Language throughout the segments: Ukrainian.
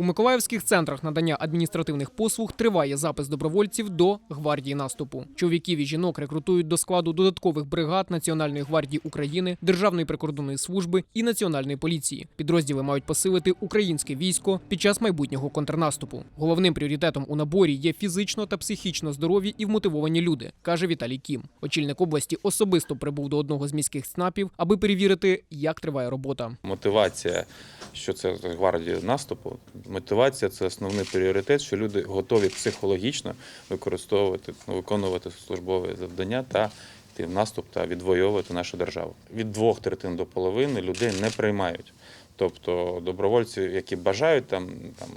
У миколаївських центрах надання адміністративних послуг триває запис добровольців до гвардії наступу. Чоловіків і жінок рекрутують до складу додаткових бригад Національної гвардії України, Державної прикордонної служби і національної поліції. Підрозділи мають посилити українське військо під час майбутнього контрнаступу. Головним пріоритетом у наборі є фізично та психічно здорові і вмотивовані люди, каже Віталій Кім. Очільник області особисто прибув до одного з міських ЦНАПів, аби перевірити, як триває робота. Мотивація, що це гвардія наступу. Мотивація це основний пріоритет, що люди готові психологічно використовувати, ну, виконувати службове завдання та йти в наступ та відвоювати нашу державу. Від двох третин до половини людей не приймають. Тобто добровольці, які бажають там, там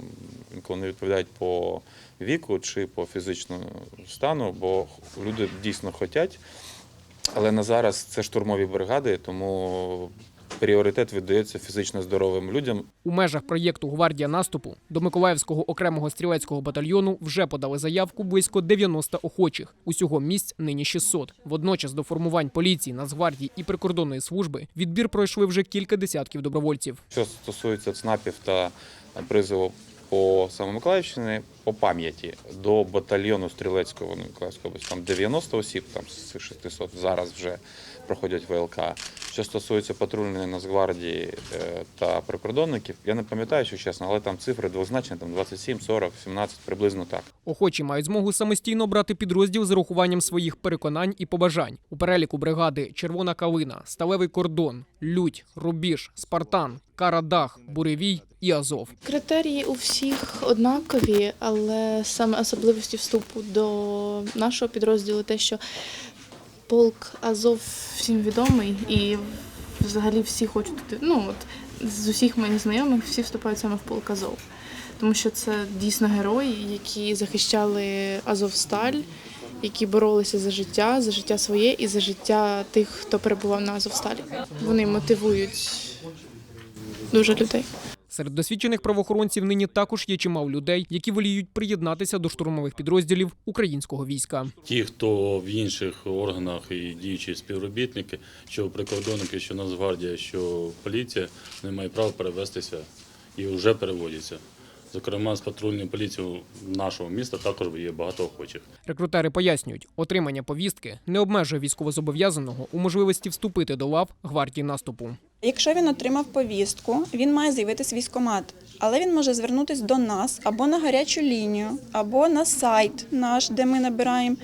інколи не відповідають по віку чи по фізичному стану, бо люди дійсно хочуть. Але на зараз це штурмові бригади, тому пріоритет віддається фізично здоровим людям. У межах проєкту Гвардія наступу до Миколаївського окремого стрілецького батальйону вже подали заявку близько 90 охочих. Усього місць нині 600. Водночас до формувань поліції, Нацгвардії і прикордонної служби відбір пройшли вже кілька десятків добровольців. Що стосується ЦНАПів та призову по Самомиколаївщині, по пам'яті до батальйону стрілецького ну, Миколаївської області, там 90 осіб, там з 600 зараз вже проходять ВЛК. Що стосується патрульної Нацгвардії е, та прикордонників, я не пам'ятаю, що чесно, але там цифри двозначні, там 27, 40, 17, приблизно так. Охочі мають змогу самостійно обрати підрозділ з урахуванням своїх переконань і побажань. У переліку бригади Червона калина, Сталевий кордон, Лють, Рубіж, Спартан, Карадах, Буревій і Азов. Критерії у всіх однакові, але саме особливості вступу до нашого підрозділу те, що полк Азов всім відомий і взагалі всі хочуть. Ну от з усіх моїх знайомих всі вступають саме в полк Азов. Тому що це дійсно герої, які захищали Азовсталь, які боролися за життя, за життя своє і за життя тих, хто перебував на Азовсталі. Вони мотивують дуже людей. Серед досвідчених правоохоронців нині також є чимало людей, які воліють приєднатися до штурмових підрозділів українського війська. Ті, хто в інших органах і діючі співробітники, що прикордонники, що Нацгвардія, що поліція, не мають права перевестися і вже переводяться. Зокрема, з патрульної поліції нашого міста також є багато охочих. Рекрутери пояснюють, отримання повістки не обмежує військовозобов'язаного у можливості вступити до лав гвардії наступу. Якщо він отримав повістку, він має з'явитись військкомат, але він може звернутися до нас або на гарячу лінію, або на сайт наш, де ми набираємо.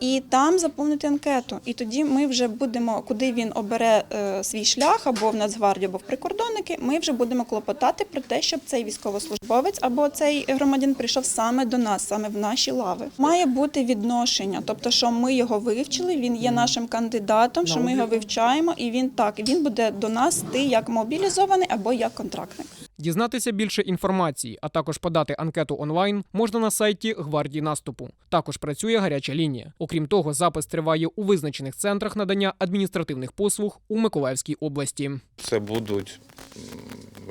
І там заповнити анкету. І тоді ми вже будемо, куди він обере е, свій шлях, або в Нацгвардію, або в прикордонники. Ми вже будемо клопотати про те, щоб цей військовослужбовець або цей громадян прийшов саме до нас, саме в наші лави. Має бути відношення, тобто, що ми його вивчили, він є нашим кандидатом, що ми його вивчаємо, і він так він буде до нас йти як мобілізований або як контрактник. Дізнатися більше інформації, а також подати анкету онлайн можна на сайті гвардії наступу. Також працює гаряча лінія. Окрім того, запис триває у визначених центрах надання адміністративних послуг у Миколаївській області. Це будуть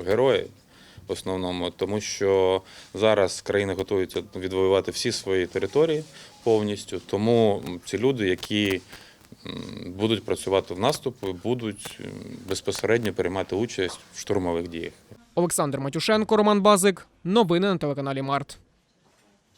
герої в основному, тому що зараз країна готується відвоювати всі свої території повністю. Тому ці люди, які будуть працювати в наступі, будуть безпосередньо приймати участь в штурмових діях. Олександр Матюшенко, Роман Базик. Новини на телеканалі Март.